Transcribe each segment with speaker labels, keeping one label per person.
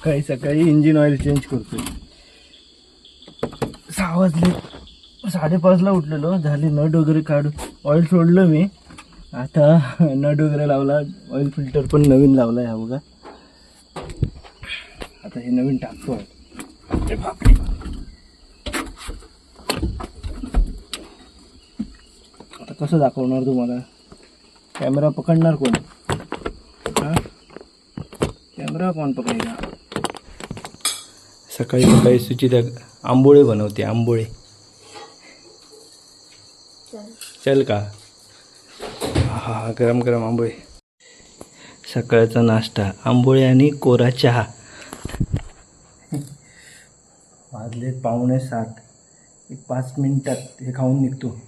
Speaker 1: सकाळी सकाळी engine oil change करतोय. सहा वाजले. साडेपाचला उठलेलो. झाले नट वगैरे काढून ऑइल सोडलं मी. आता नट वगैरे लावला. ऑइल फिल्टर पण नवीन लावला आहे बघा. आता हे नवीन टाकतो अरे बापरे आता कसं दाखवणार तुम्हाला? कॅमेरा पकडणार कोण? हा? कॅमेरा कोण पकडेगा सकाळी सकाळी सुचिता आंबोळे बनवते आंबोळे. चल का? हा गरम गरम आंबोळे. सकाळचा नाश्ता आंबोळे आणि कोरा चहा. वाजले पावणे सात. एक पाच मिनिटात हे खाऊन निघतो.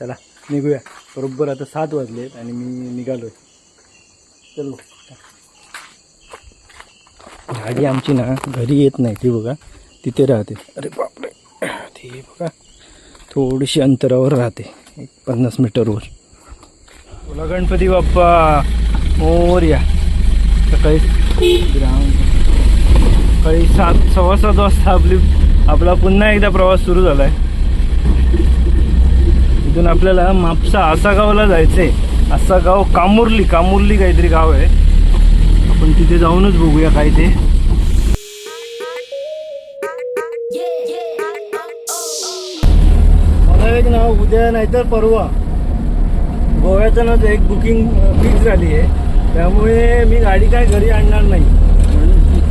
Speaker 1: चला निघूया. बरोबर आता सात वाजलेत आणि मी निघालोय. चलो. गाडी आमची ना घरी येत नाही ती बघा. तिथे राहते. अरे बापरे. ती बघा थोडीशी अंतरावर राहते एक पन्नास मीटरवर बोला गणपती बाप्पा मोर्या सकाळी ग्राउंड. सकाळी सात सव्वा सात वाजता आपली आपला पुन्हा एकदा प्रवास सुरू झाला आहे इथून आपल्याला मापसा आसागावला जायचं आहे आसागाव कामुर्ली कामुर्ली काहीतरी गाव आहे. आपण तिथे जाऊनच बघूया काय ते. मला एक ना उद्या नाहीतर परवा. गोव्याचं ना एक बुकिंग फिक्स झाली आहे. त्यामुळे मी गाडी काय घरी आणणार नाही.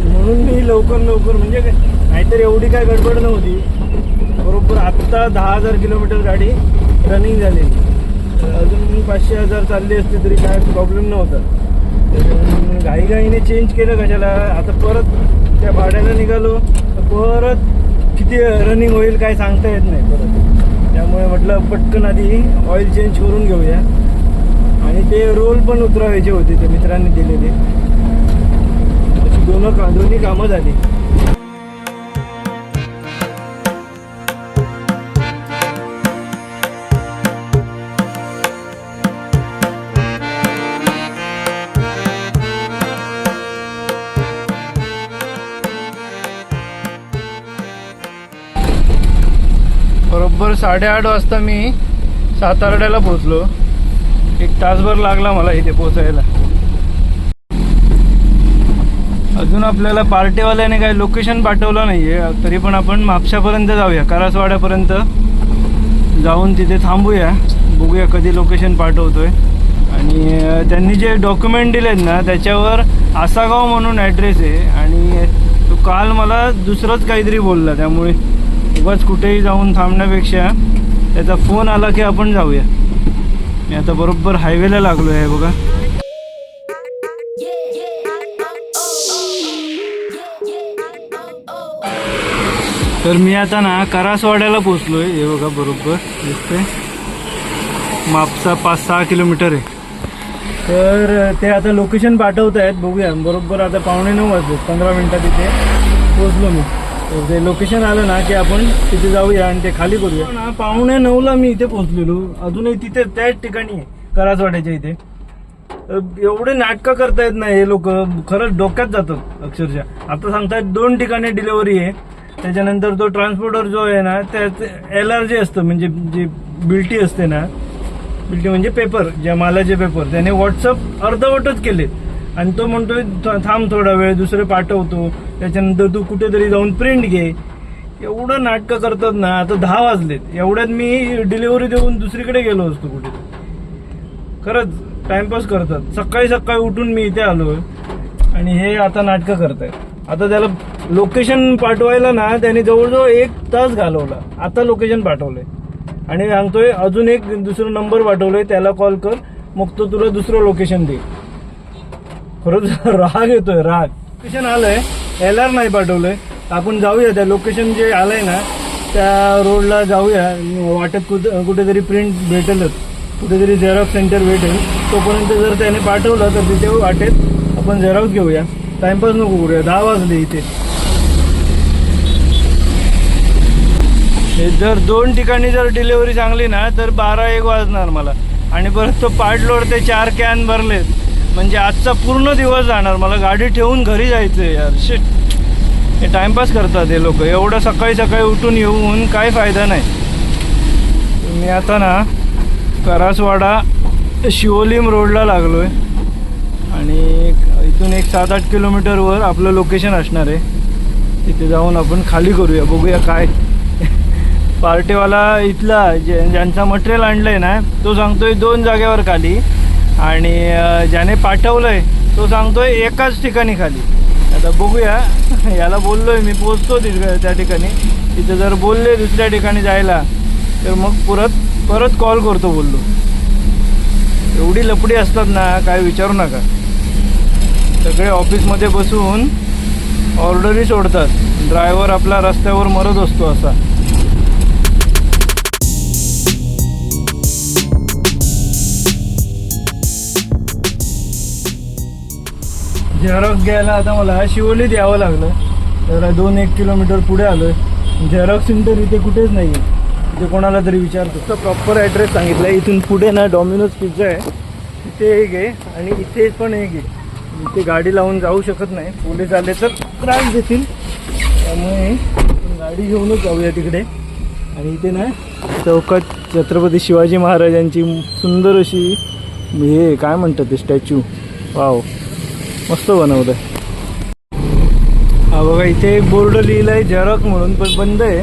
Speaker 1: म्हणून- मी लवकर लवकर म्हणजे नाहीतर एवढी काय गडबड नव्हती. बरोबर आत्ता दहा हजार किलोमीटर गाडी रनिंग झाली अजून पाचशे हजार चालली असते तरी काय प्रॉब्लेम नव्हता. तर घाईघाईने चेंज केलं कशाला? आता परत त्या भाड्याला निघालो तर परत किती रनिंग होईल काय सांगता येत नाही परत. त्यामुळे म्हटलं पटकन आधी ऑइल चेंज करून घेऊया. आणि ते रोल पण उतरवायचे होते ते मित्रांनी दिलेले. अशी दोन का दोन्ही कामं झाली. साडेआठ वाजता मी सातारड्याला पोचलो एक तासभर लागला मला इथे पोचायला अजून आपल्याला पार्टीवाल्याने काही लोकेशन पाठवलं नाही आहे तरी पण आपण म्हापशापर्यंत जाऊया करासवाड्यापर्यंत. जाऊन तिथे थांबूया. बघूया कधी लोकेशन पाठवतोय. आणि त्यांनी जे डॉक्युमेंट दिलेत ना त्याच्यावर आसागाव म्हणून ॲड्रेस आहे. आणि तो काल मला दुसरंच काहीतरी बोलला त्यामुळे उगाच कुठेही जाऊन थांबण्यापेक्षा त्याचा फोन आला की आपण जाऊया. मी आता बरोबर हायवेला लागलो आहे बघा. तर मी आता ना करासवाड्याला पोचलो आहे हे बघा बरोबर दिसतंय. मापसा पाच सहा किलोमीटर आहे. तर ते आता लोकेशन पाठवत आहेत बघूया. बरोबर आता पावणे नऊ वाजले पंधरा मिनटात तिथे पोचलो मी. तर ते लोकेशन आलं ना की आपण तिथे जाऊया आणि ते खाली करूया. हो ना नऊला मी इथे पोहोचलेलो. अजूनही तिथे त्याच ठिकाणी आहे करासवाड्याच्या इथे. एवढे नाटकं करतायत नाही हे लोक. खरंच डोक्यात जातात अक्षरशः. आता सांगतायत दोन ठिकाणी डिलेवरी आहे. त्याच्यानंतर तो ट्रान्सपोर्टर जो आहे ना त्यात एल आर जे असतं म्हणजे जी बिल्टी असते ना बिल्टी म्हणजे पेपर ज्या मालाचे पेपर त्याने व्हॉट्सअप अर्धवटच केले आणि तो म्हणतोय थांब थोडा वेळ दुसरे पाठवतो. त्याच्यानंतर तू कुठेतरी जाऊन प्रिंट घे. एवढं नाटकं करतात ना आता दहा वाजलेत. एवढ्यात मी डिलिव्हरी देऊन दुसरीकडे गेलो असतो कुठे खरंच टाइमपास करतात. सकाळी सकाळी उठून मी इथे आलो आणि हे आता नाटकं करतायत. आता त्याला लोकेशन पाठवायला ना त्याने जवळजवळ एक तास घालवला. आता लोकेशन पाठवलंय. आणि सांगतोय अजून एक दुसरा नंबर पाठवलोय त्याला कॉल कर. मग तो तुला दुसरं लोकेशन दे खरंच राग येतोय राग. लोकेशन आलंय. एल आर नाही पाठवलंय. आपण जाऊया त्या लोकेशन जे आलंय ना त्या रोडला जाऊया. वाटत कुठं कुठेतरी प्रिंट भेटेलच. कुठेतरी झेरॉक्स सेंटर भेटेल. तोपर्यंत जर त्याने पाठवलं तर तिथे वाटेत आपण झेरॉक्स घेऊया. टाइमपास नको करूया. दहा वाजले इथे. जर दोन ठिकाणी जर डिलेवरी चांगली ना तर बारा एक वाजणार मला. आणि परत तो पार्ट लोड ते चार कॅन भरलेत. म्हणजे आजचा पूर्ण दिवस जाणार. मला गाडी ठेवून घरी जायचं आहे यार. शिट हे टाइमपास करतात हे लोक. एवढं सकाळी सकाळी उठून येऊन काय फायदा नाही. मी आता ना करासवाडा शिवोलीम रोडला लागलो आहे आणि इथून एक सात आठ किलोमीटरवर आपलं लोकेशन असणार आहे. तिथे जाऊन आपण खाली करूया. बघूया काय. पार्टीवाला इथला जे ज्यांचा मटेरियल आणलं आहे ना तो सांगतोय दोन जागेवर खाली. आणि ज्याने पाठवलं आहे तो सांगतोय एकाच ठिकाणी खाली. आता बघूया याला बोललोय मी पोचतो तिथं त्या ठिकाणी. तिथे जर बोलले दुसऱ्या ठिकाणी जायला तर मग परत परत कॉल करतो बोललो. एवढी लपडी असतात ना काय विचारू नका. सगळे ऑफिसमध्ये बसून ऑर्डरी सोडतात. ड्रायव्हर आपला रस्त्यावर मरत असतो असा. झेरॉक्स घ्यायला आता मला शिवोलीत यावं लागलं. तर दोन एक किलोमीटर पुढे आलोय. झेरॉक्स सेंटर इथे कुठेच नाही आहे इथे कोणाला तरी विचारतो. तर प्रॉपर ॲड्रेस सांगितला इथून पुढे ना डॉमिनोज पिझ्झा आहे. इथे एक आहे आणि इथे पण एक आहे. इथे गाडी लावून जाऊ शकत नाही. पोलीस आले तर त्रास देतील. त्यामुळे गाडी घेऊनच जाऊया तिकडे. आणि इथे ना चौकात छत्रपती शिवाजी महाराजांची सुंदर अशी हे काय म्हणतात ते स्टॅच्यू? वाव. मस्त बनवत आहे हा बघा इथे एक बोर्ड लिहिलं आहे झेरॉक म्हणून पण बंद आहे.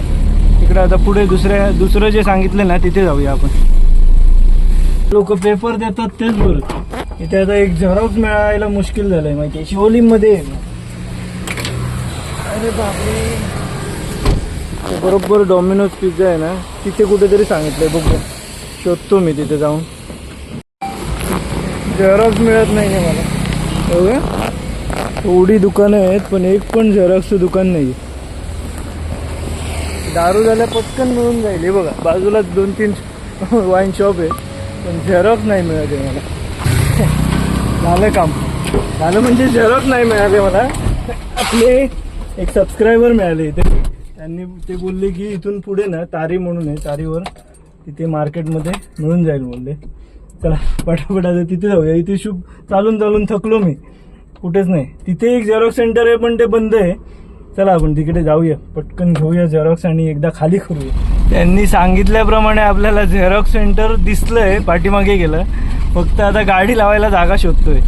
Speaker 1: इकडे आता पुढे दुसऱ्या दुसरं जे सांगितलं ना तिथे जाऊया आपण. लोक पेपर देतात तेच बरं. इथे आता एक झेरॉक्स मिळायला मुश्किल झालं आहे माहिती आहे. शिवोलीमध्ये आहे. अरे बापरे. बरोबर डॉमिनोज पिझ्झा आहे ना तिथे कुठेतरी सांगितलंय बघू शोधतो मी तिथे जाऊन. झेरॉक्स मिळत नाही आहे मला. बघा एवढी दुकानं आहेत पण एक पण झेरॉक्सचं दुकान नाही दारू झाल्या पटकन मिळून जाईल. हे बघा बाजूला दोन तीन वाईन शॉप आहे पण झेरॉक्स नाही मिळाले मला. झालं काम. झालं म्हणजे झेरॉक्स नाही मिळाले मला. आपले एक सबस्क्रायबर मिळाले इथे. त्यांनी ते बोलले की इथून पुढे ना तारी म्हणून आहे तारीवर तिथे मार्केटमध्ये मिळून जाईल बोलले. चला पटापट आता तिथे जाऊया. इथे शुभ चालून चालून थकलो मी. कुठेच नाही. तिथे एक झेरॉक्स सेंटर आहे पण ते बंद आहे. चला आपण तिकडे जाऊया. पटकन घेऊया झेरॉक्स आणि एकदा खाली करूया. त्यांनी सांगितल्याप्रमाणे आपल्याला झेरॉक्स सेंटर दिसलंय पाठीमागे गेलं. फक्त आता गाडी लावायला जागा शोधतोय.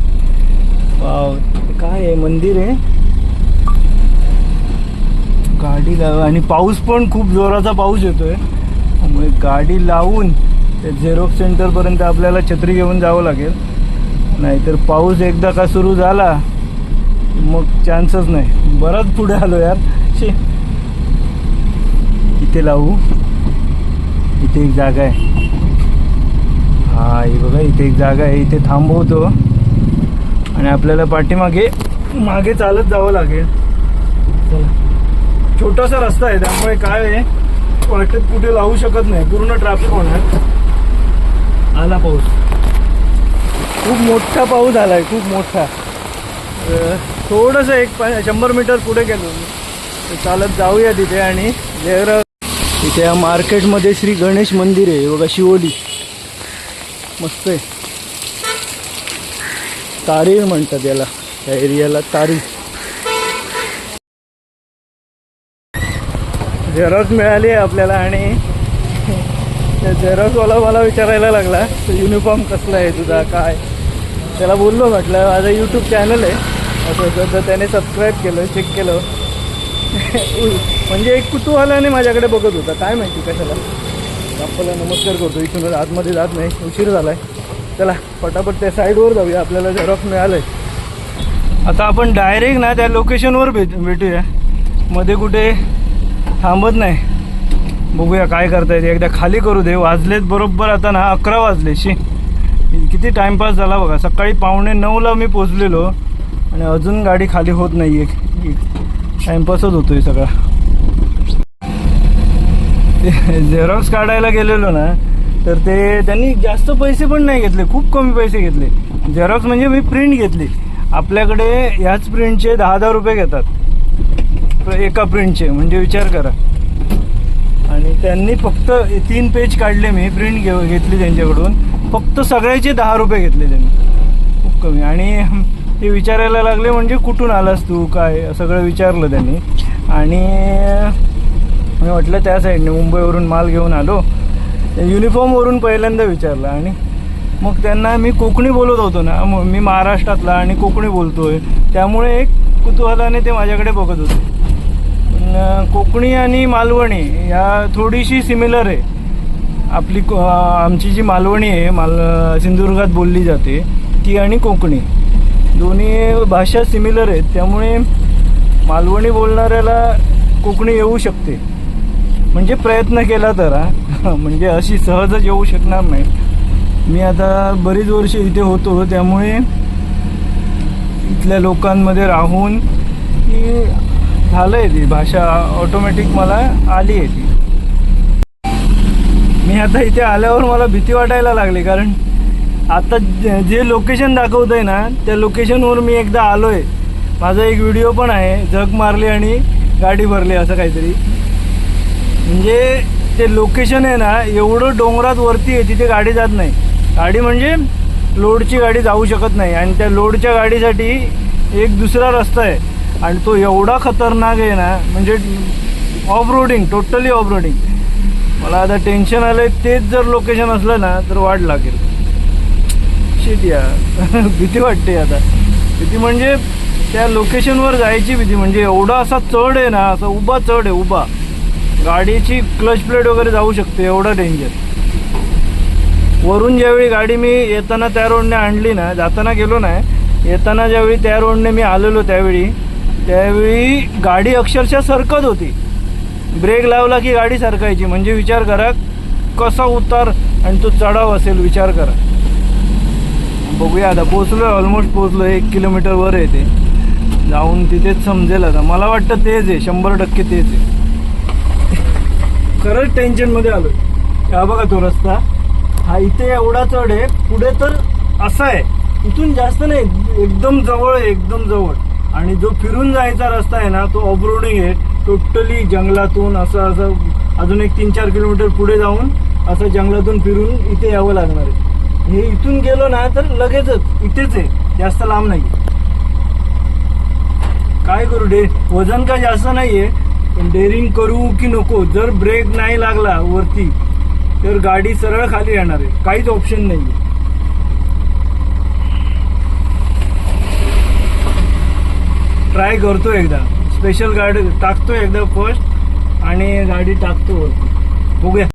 Speaker 1: वाव काय आहे? मंदिर आहे. गाडी लाव. आणि पाऊस पण खूप जोराचा पाऊस येतोय. त्यामुळे गाडी लावून ते झेरॉक्स सेंटरपर्यंत आपल्याला छत्री घेऊन जावं लागेल. नाहीतर पाऊस एकदा का सुरू झाला मग चान्सच नाही. बराच पुढे आलो यार. शे. इथे लावू. इथे एक जागा आहे. हा ही बघा इथे एक जागा आहे. इथे थांबवतो. आणि आपल्याला पाठीमागे मागे चालत जावं लागेल. चला. छोटासा रस्ता आहे त्यामुळे काय आहे वाटत कुठे लावू शकत नाही. पूर्ण ट्रॅफिक होणार. आला पाऊस. खूप मोठा पाऊस आला आहे खूप मोठा. थोडंसं एक पा- शंभर मीटर पुढे गेलो मी. चालत जाऊया तिथे आणि जर तिथे या मार्केटमध्ये श्री गणेश मंदिर आहे बघा शिवोली. मस्त आहे. तारी म्हणतात याला त्या एरियाला तारी झेरॉक्स मिळाली आहे आपल्याला आणि त्या झेरॉक्सवाला मला विचारायला लागला युनिफॉर्म कसला आहे तुझा? काय? त्याला बोललो म्हटलं माझं यूट्यूब चॅनल आहे. असं असं तर त्याने सबस्क्राईब केलं चेक केलं. म्हणजे एक कुतूहलाने माझ्याकडे बघत होता. काय माहिती कशाला. आपल्याला नमस्कार करतो. इथूनच आतमध्ये जात नाही. उशीर झाला आहे चला पटापट त्या साईडवर जाऊया. आपल्याला झेरॉक्स मिळालं आहे आता आपण डायरेक्ट ना त्या लोकेशनवर भेट भेटूया. मध्ये कुठे थांबत नाही. बघूया काय करता येते एकदा खाली करू दे. वाजलेत बरोबर आता ना अकरा वाजले शी किती टाईमपास झाला बघा. सकाळी पावणे नऊला मी पोचलेलो आणि अजून गाडी खाली होत नाही आहे टाईमपासच होतोय सगळा. ते झेरॉक्स काढायला गेलेलो ना तर ते त्यांनी जास्त पैसे पण नाही घेतले. खूप कमी पैसे घेतले. झेरॉक्स म्हणजे मी प्रिंट घेतली. आपल्याकडे ह्याच प्रिंटचे दहा दहा रुपये घेतात. एका प्रिंटचे म्हणजे विचार करा. आणि त्यांनी फक्त तीन पेज काढले मी प्रिंट घेऊ घेतली त्यांच्याकडून. फक्त सगळ्याचे दहा रुपये घेतले त्यांनी. खूप कमी. आणि ते विचारायला लागले म्हणजे कुठून आलास तू काय? सगळं विचारलं त्यांनी. आणि मी म्हटलं त्या साईडने मुंबईवरून माल घेऊन आलो. युनिफॉर्मवरून पहिल्यांदा विचारलं आणि मग त्यांना मी कोकणी बोलत होतो ना. मग मी महाराष्ट्रातला आणि कोकणी बोलतोय. त्यामुळे एक कुतूहलाने ते माझ्याकडे बघत होते. कोकणी आणि मालवणी ह्या थोडीशी सिमिलर आहे. आपली आमची जी मालवणी आहे माल सिंधुदुर्गात बोलली जाते ती आणि कोकणी. दोन्ही भाषा सिमिलर आहेत त्यामुळे मालवणी बोलणाऱ्याला कोकणी येऊ शकते. म्हणजे प्रयत्न केला तर हा. म्हणजे अशी सहजच येऊ शकणार नाही. मी आता बरीच वर्ष इथे होतो त्यामुळे इथल्या लोकांमध्ये राहून की झालं आहे ती भाषा ऑटोमॅटिक मला आली आहे ती. मी आता इथे आल्यावर मला भीती वाटायला लागली कारण आता जे- लोकेशन दाखवत आहे ना त्या लोकेशनवर मी एकदा आलो आहे माझा एक व्हिडिओ पण आहे जग मारली आणि गाडी भरली असं काहीतरी. म्हणजे ते लोकेशन आहे ना एवढं डोंगरात वरती आहे तिथे गाडी जात नाही. गाडी म्हणजे लोडची गाडी जाऊ शकत नाही आणि त्या लोडच्या गाडीसाठी एक दुसरा रस्ता आहे. आणि तो एवढा खतरनाक आहे ना म्हणजे off roading totally off roading मला आता टेन्शन आलं आहे तेच जर लोकेशन असलं ना तर वाट लागेल. शेती या भीती वाटते आता. भीती म्हणजे त्या लोकेशनवर जायची भीती म्हणजे एवढा असा चढ आहे ना असा उभा चढ आहे उभा. गाडीची क्लच प्लेट वगैरे जाऊ शकते एवढा डेंजर वरून ज्यावेळी गाडी मी येताना त्या रोडने आणली ना जाताना गेलो नाही येताना ज्यावेळी त्या रोडने मी आलेलो त्यावेळी त्यावेळी गाडी अक्षरशः सरकत होती. ब्रेक लावला की गाडी सरकायची. म्हणजे विचार करा कसा उतार आणि तो चढाव असेल विचार करा. बघूया आता पोचलो ऑलमोस्ट पोचलो एक किलोमीटर वर आहे ते. जाऊन तिथेच समजेल आता. मला वाटतं तेच आहे. शंभर टक्के तेच आहे. खरंच टेन्शनमध्ये आलो हा बघा तो रस्ता. हा इथे एवढा चढ आहे. पुढे तर असा आहे. इथून जास्त नाही. एकदम जवळ आहे. एकदम जवळ. आणि जो फिरून जायचा रस्ता आहे ना तो ऑफरोडिंग आहे. टोटली जंगलातून असं असं अजून एक तीन चार किलोमीटर पुढे जाऊन असं जंगलातून फिरून इथे यावं लागणार आहे. हे इथून गेलो ना तर लगेचच इथेच आहे. जास्त लांब नाही काय करू डे? वजन काय जास्त नाही आहे पण डेअरिंग करू की नको? जर ब्रेक नाही लागला वरती तर गाडी सरळ खाली येणार आहे. काहीच ऑप्शन नाही आहे ट्राय करतो एकदा. स्पेशल गाडी टाकतो एकदा फर्स्ट आणि गाडी टाकतो. बघूया.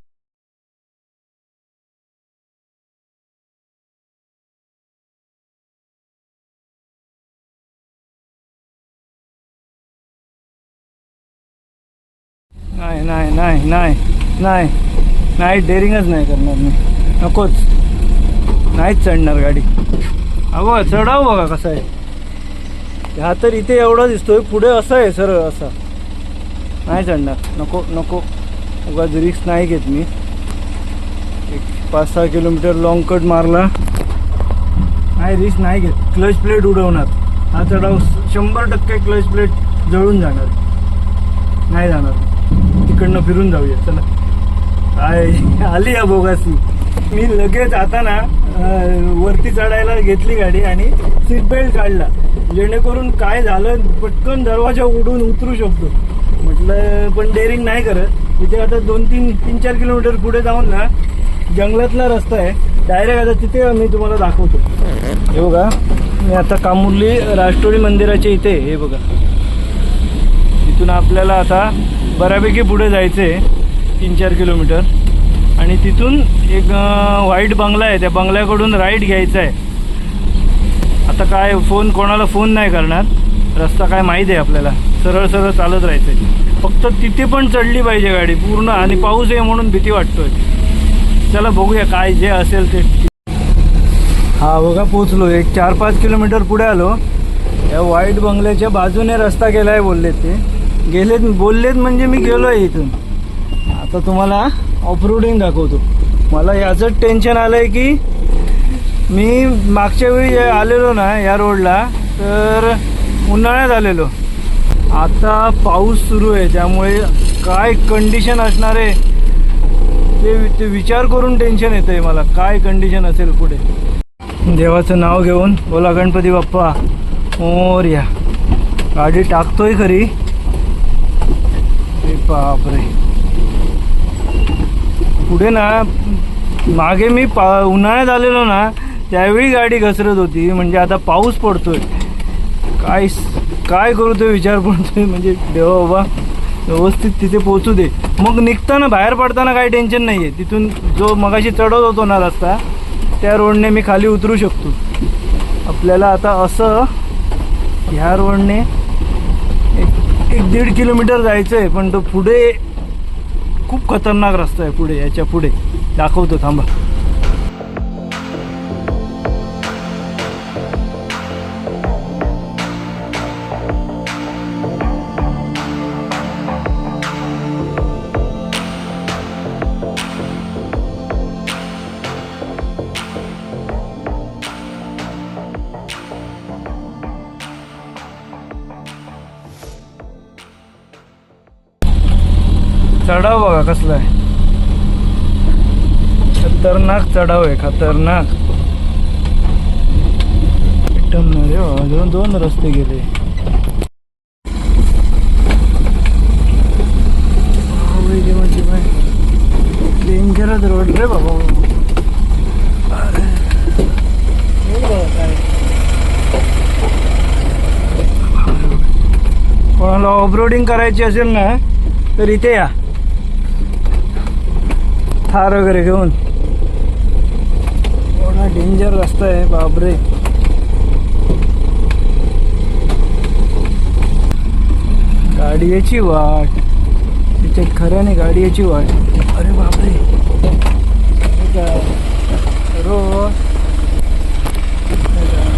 Speaker 1: नाही नाही नाही नाही नाही. नाही डेअरिंगच नाही करणार मी. नकोच. नाहीच चढणार गाडी. अगो चढाव बघा कसं आहे. हा तर इथे एवढा दिसतोय पुढे असं आहे सरळ असा. नाही चढणार नको नको. उगाच रिक्स नाही घेत मी. एक पाच सहा किलोमीटर लॉंग कट मारला. नाही रिस्क नाही घेत. क्लच प्लेट उडवणार. हा चढाव शंभर टक्के क्लच प्लेट जळून जाणार. नाही जाणार. तिकडनं फिरून जाऊया. चला. काय आली या बोगासी. मी लगेच आता ना वरती चढायला घेतली गाडी आणि सीट बेल्ट काढला. जेणेकरून काय झालं पटकन दरवाजा उडून उतरू शकतो. म्हटलं पण डेअरिंग नाही करत. इथे आता दोन तीन तीन चार किलोमीटर पुढे जाऊन ना जंगलातला रस्ता आहे. डायरेक्ट आता तिथे मी तुम्हाला दाखवतो. हे बघा मी आता कामुर्ली राष्ट्रवाडी मंदिराच्या इथे हे बघा. तिथून आपल्याला आता बऱ्यापैकी पुढे जायचं आहे तीन चार किलोमीटर आणि तिथून एक व्हाईट बंगला आहे. त्या बंगल्याकडून राईट घ्यायचा आहे. आता काय फोन कोणाला फोन नाही करणार. रस्ता काय माहीत आहे आपल्याला. सरळ सरळ चालत राहायचं आहे फक्त तिथे पण चढली पाहिजे गाडी पूर्ण. आणि पाऊस आहे म्हणून भीती वाटतोय. चला बघूया काय जे असेल ते. हा बघा पोचलो एक चार पाच किलोमीटर पुढे आलो. या वाईट बंगल्याच्या बाजूने रस्ता गेला आहे बोललेत ते. गेलेत बोललेत म्हणजे मी गेलो आहे इथून. आता तुम्हाला ऑफ रोडिंग दाखवतो. मला याचंच टेन्शन आलं आहे की मी मागच्या वेळी आलेलो ना या रोडला तर उन्हाळ्यात आलेलो. आता पाऊस सुरू आहे त्यामुळे काय कंडिशन असणार आहे ते ते विचार करून टेन्शन येतं आहे मला काय कंडिशन असेल पुढे. देवाचं नाव घेऊन बोला गणपती बाप्पा. ओर या. गाडी टाकतोय खरी. अरे बापरे. पुढे ना मागे मी पा उन्हाळ्यात आलेलो ना त्यावेळी गाडी घसरत होती. म्हणजे आता पाऊस पडतोय. काय काय करू ते विचार पडतोय. म्हणजे देवा बाबा व्यवस्थित तिथे पोहोचू दे. मग निघताना बाहेर पडताना काही टेन्शन नाही आहे तिथून जो मगाशी चढत होतो ना रस्ता त्या रोडने मी खाली उतरू शकतो. आपल्याला आता असं ह्या रोडने एक एक दीड किलोमीटर जायचं आहे पण तो पुढे खूप खतरनाक रस्ता आहे पुढे याच्यापुढे. दाखवतो थांबा. चढाव बघा कसला आहे. खतरनाक चढाव आहे खतरनाक. दोन हो, दोन रस्ते गेले. डेंजरच रोड रे बाबा. अरे. ऑफ रोडिंग कोणाला ऑफरोडिंग करायची असेल ना तर इथे या. थार वगैरे घेऊन. एवढा डेंजर रस्ता आहे बापरे. गाडी याची वाट. त्याच्यात खऱ्याने गाडी याची वाट. अरे बापरे. रोज रोड हे काय?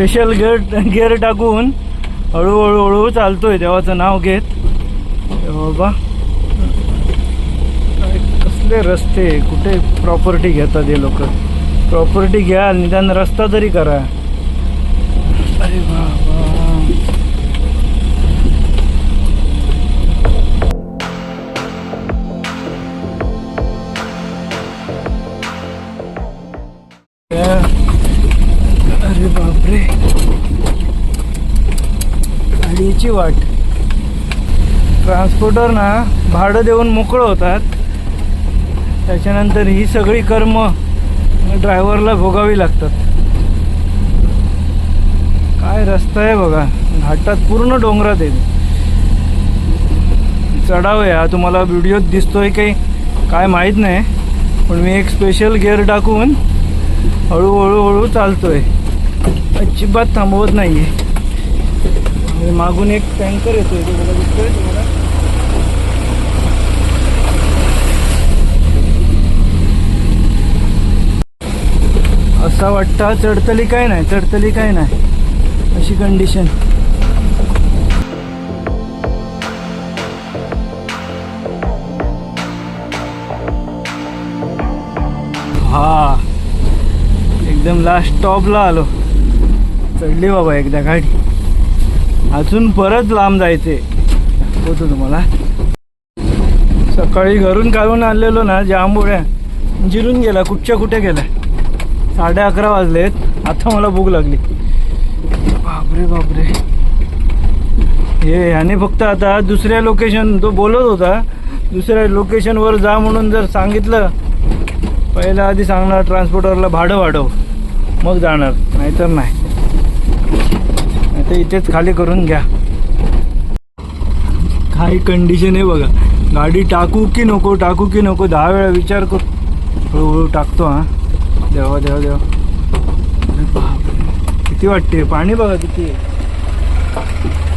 Speaker 1: स्पेशल गिअर गिअर टाकून हळूहळू हळू चालतोय देवाचं नाव घेत. बाबा. कसले रस्ते कुठे प्रॉपर्टी घेतात हे लोक? प्रॉपर्टी घ्या निदान रस्ता तरी करा. गाडीची वाट. ट्रान्सपोर्टर ना भाडं देऊन मोकळं होतात. त्याच्यानंतर ही सगळी कर्म ड्रायव्हरला भोगावी लागतात. काय रस्ता आहे बघा. घाटात पूर्ण डोंगरात आहे. चढाव आहे हा तुम्हाला व्हिडिओत दिसतोय काही. काय माहीत नाही. पण मी एक स्पेशल गिअर टाकून हळूहळू हळू चालतोय. अजिबात थांबवत नाहीये. मागून एक टँकर येतोय तो दिसतोय तुम्हाला. असा वाटतं चढतली काय नाही चढतली काय नाही. अशी कंडिशन हा. एकदम लास्ट टॉपला आलो. चढली बाबा एकदा गाडी. अजून परत लांब जायचे. होतो तुम्हाला? सकाळी घरून काढून आणलेलो ना जांभोळ्या. जिरून गेला कुठच्या कुठे गेला? साडे अकरा वाजलेत. आता मला भूक लागली. बापरे बापरे. हे ह्याने फक्त आता दुसऱ्या लोकेशन तो बोलत होता दुसऱ्या लोकेशनवर जा म्हणून जर सांगितलं पहिला आधी सांगणार ट्रान्सपोर्टरला भाडं वाढव. मग जाणार. नाहीतर नाही. नाहीतर इथेच खाली करून घ्या. काही कंडिशन आहे बघा. गाडी टाकू की नको टाकू की नको दहा वेळा विचार कर. हळूहळू टाकतो हा. देवा देवा देवा. किती वाटते? पाणी बघा किती आहे. किती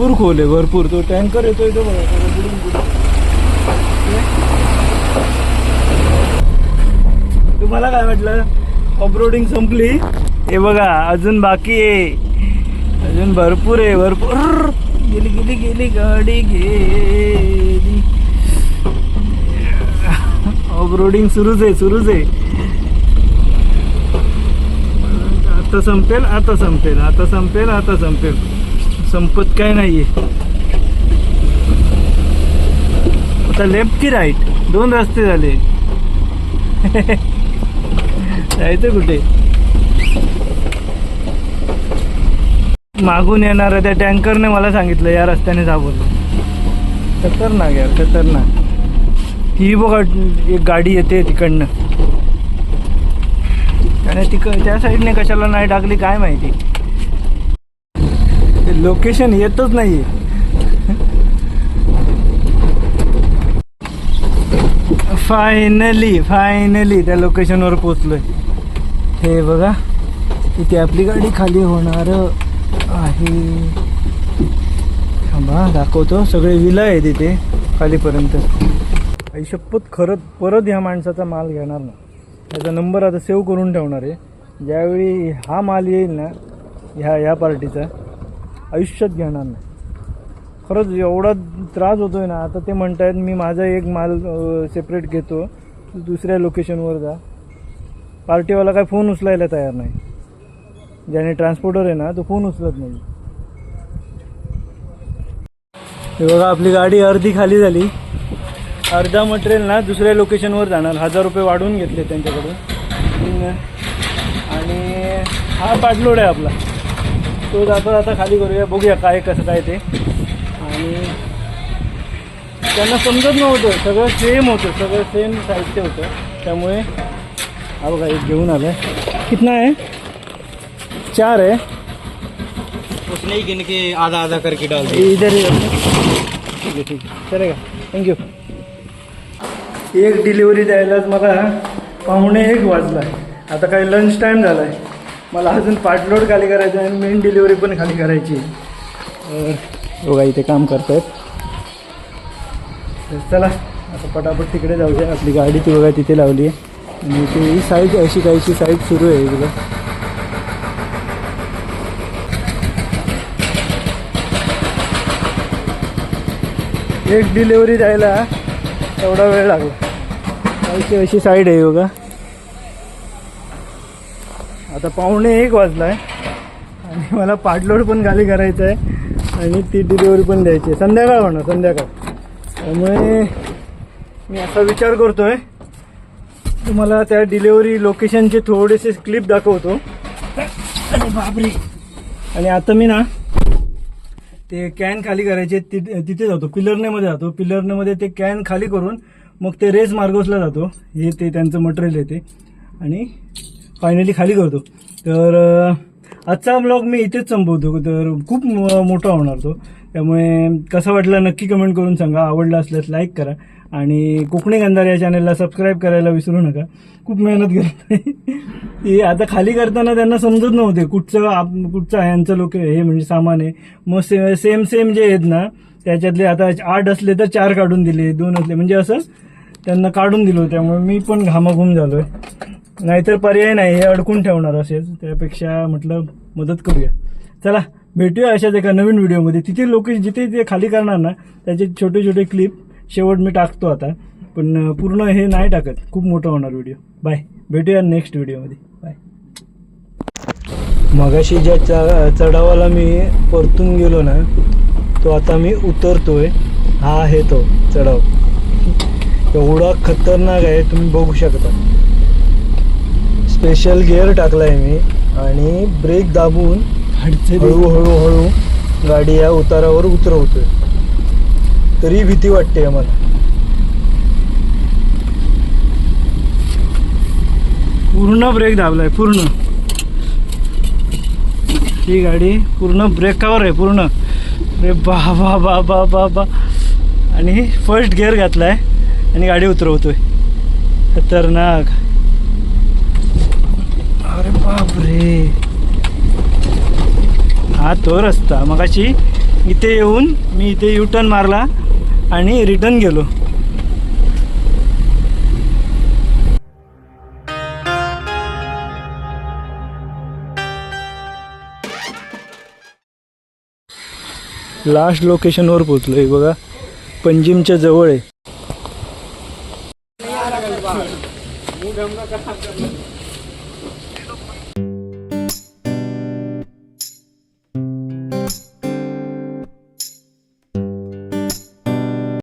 Speaker 1: भरपूर खोल आहे भरपूर. तो टँकर येतो तो बघा तुम्हाला काय वाटलं? ऑफरोडिंग संपली. हे बघा अजून बाकी आहे. अजून भरपूर आहे भरपूर. गेली गेली गेली गाडी गेली. ऑफरोडिंग सुरूच आहे सुरूच आहे. आता संपेल आता संपेल आता संपेल आता संपेल. संपत काय नाहीये. आता लेफ्ट की राईट दोन रस्ते झाले. जायचं कुठे? मागून येणाऱ्या त्या टँकरने मला सांगितलं या रस्त्याने जा बोललो खतरनाक यार खतरनाक. ही बघा एक गाडी येते तिकडनं. त्याने तिक त्या साईडने कशाला नाही टाकली काय माहिती? लोकेशन येतच नाही फायनली फायनली त्या लोकेशनवर पोचलोय हे बघा इथे आपली गाडी खाली होणार आहे. थांबा दाखवतो. सगळे विला आहे तिथे खालीपर्यंत. आयुष्यपत खरंच परत ह्या माणसाचा माल घेणार ना त्याचा नंबर आता सेव्ह करून ठेवणार आहे. ज्यावेळी हा माल येईल ना ह्या ह्या पार्टीचा आयुष्यात घेणार नाही. खरंच एवढा त्रास होतोय ना आता ते म्हणतायत मी माझा एक माल सेपरेट घेतो दुसऱ्या लोकेशनवर जा. पार्टीवाला काय फोन उचलायला तयार नाही. ज्याने ट्रान्सपोर्टर आहे ना तो फोन उचलत नाही. हे बघा आपली गाडी अर्धी खाली झाली. अर्धा मटेरियल ना दुसऱ्या लोकेशनवर जाणार. हजार रुपये वाढवून घेतले त्यांच्याकडून. आणि हा पाटलोड आहे आपला. तो जाता आता खाली करूया. बघूया काय कसं काय ते. आणि त्यांना समजत नव्हतं. सगळं सेम होतं. सगळं सेम साहित्य होतं. त्यामुळे हा बघा एक घेऊन आलं कितना आहे? चार आहे.
Speaker 2: उसने ही गिन के आधा आधा करके डाल दिया.
Speaker 1: इधर ही ठीक आहे ठीक आहे चलेगा. थँक्यू एक डिलिव्हरी द्यायलाच मला पाहुणे एक वाजला आता काही लंच टाईम झाला आहे मला अजून पार्टलोड खाली करायचं आहे आणि मेन डिलिव्हरी पण खाली करायची आहे. बघा इथे काम करत आहेत चला आता पटापट तिकडे जाऊया. आपली गाडी ती बघा तिथे लावली आहे. आणि इथे ही साईज अशी काहीशी साईज सुरू आहे बघा एक डिलिव्हरी द्यायला एवढा वेळ लागला. अशी अशी साईड आहे बघा. आता पावणे एक वाजला आहे आणि मला पाटलोड पण खाली करायचं आहे. आणि ती डिलिव्हरी पण द्यायची आहे. संध्याकाळ होणार संध्याकाळ. त्यामुळे मी असा विचार करतोय. तुम्हाला त्या डिलिव्हरी लोकेशनचे थोडेसे क्लिप दाखवतो. आणि बापरे. आणि आता मी ना ते कॅन खाली करायचे ति- तिथे जातो. पिलरनेमध्ये जातो. पिलरनेमध्ये ते कॅन खाली करून मग ते रेस मार्गोसला जातो. हे ते त्यांचं मटेरियल येते आणि फायनली खाली करतो. तर आजचा ब्लॉग मी इथेच संपवतो. तर खूप मोठा होणार तो. त्यामुळे कसं वाटलं नक्की कमेंट करून सांगा. आवडला असल्यास लाईक करा. आणि कोकणी गंधार या चॅनलला सबस्क्राईब करायला विसरू नका. खूप मेहनत करत ती आता खाली करताना त्यांना समजत नव्हते. कुठचं आप कुठचं ह्यांचं लोक हे म्हणजे सामान आहे. मग से सेम सेम जे आहेत ना त्याच्यातले आता आठ असले तर चार काढून दिले. दोन असले. म्हणजे असं त्यांना काढून दिलं त्यामुळे मी पण घामाघूम झालोय. नाहीतर पर्याय नाही हे अडकून ठेवणार असेच. त्यापेक्षा म्हटलं मदत करूया. चला भेटूया अशाच एका नवीन व्हिडिओमध्ये. तिथे लोक जिथे ते खाली करणार ना त्याचे छोटे छोटे क्लिप शेवट मी टाकतो आता. पण पूर्ण हे नाही टाकत. खूप मोठा होणार व्हिडिओ. बाय भेटूया नेक्स्ट व्हिडिओमध्ये. बाय मगाशी ज्या चढावाला मी परतून गेलो ना तो आता मी उतरतोय. हा आहे तो चढाव. एवढा खतरनाक आहे तुम्ही बघू शकता. स्पेशल गिअर टाकलाय मी. आणि ब्रेक दाबून हळूहळू हळू गाडी या उतारावर उतरवतोय. तरी भीती वाटते मला. पूर्ण ब्रेक दाबलाय पूर्ण. ही गाडी पूर्ण ब्रेकावर आहे पूर्ण. अरे बा बा बा बा बा बा आणि फर्स्ट गिअर घातलाय आणि गाडी उतरवतोय. खतरनाक. अरे बापरे. हा तो रस्ता. मगाशी इथे येऊन मी इथे यू टर्न मारला आणि रिटर्न गेलो. लास्ट लोकेशनवर पोचलो आहे बघा. पंजिमच्या जवळ आहे.